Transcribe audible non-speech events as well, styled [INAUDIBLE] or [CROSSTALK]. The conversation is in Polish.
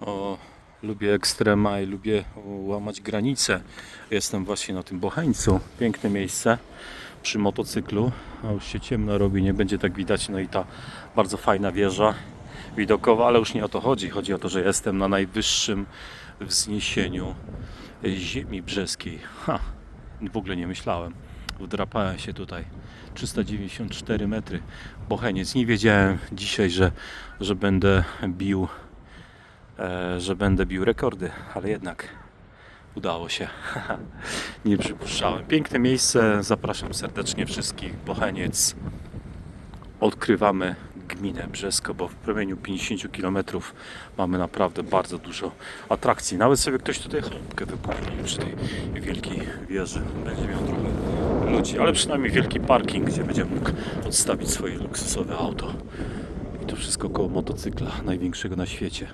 O, lubię ekstrema i lubię łamać granice. Jestem właśnie na tym Bocheńcu. Piękne miejsce przy motocyklu. A już się ciemno robi, nie będzie tak widać. No i ta bardzo fajna wieża widokowa, ale już nie o to chodzi. Chodzi o to, że jestem na najwyższym wzniesieniu ziemi brzeskiej. Ha, w ogóle nie myślałem. Wdrapałem się tutaj. 394 metry. Bocheniec. Nie wiedziałem dzisiaj, że, że będę bił że będę bił rekordy, ale jednak udało się. [LAUGHS] Nie przypuszczałem. Piękne miejsce. Zapraszam serdecznie wszystkich. Bocheniec. Odkrywamy gminę Brzesko, bo w promieniu 50 km mamy naprawdę bardzo dużo atrakcji. Nawet sobie ktoś tutaj chałupkę wybudował przy tej wielkiej wieży. Będzie miał trochę ludzi, ale przynajmniej wielki parking, gdzie będzie mógł odstawić swoje luksusowe auto. I to wszystko koło motocykla, największego na świecie.